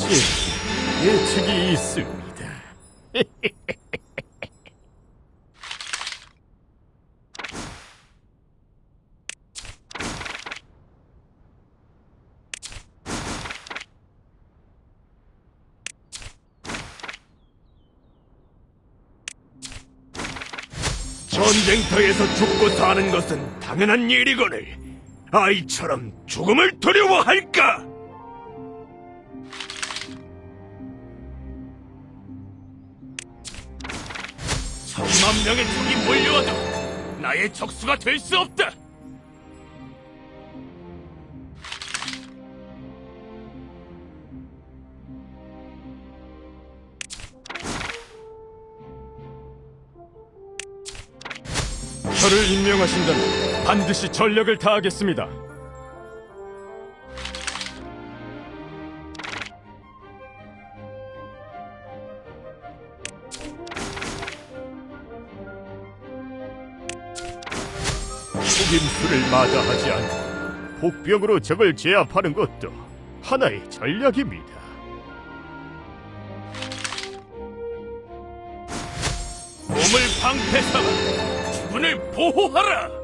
예측이 있습니다. 전쟁터에서 죽고 사는 것은 당연한 일이거늘 아이처럼 죽음을 두려워할까? 천만 명의 적이 몰려와도 나의 적수가 될 수 없다. 저를 임명하신다면 반드시 전력을 다하겠습니다. 속임수를 마다하지 않고 복병으로 적을 제압하는 것도 하나의 전략입니다. 몸을 방패 삼아 주군을 보호하라.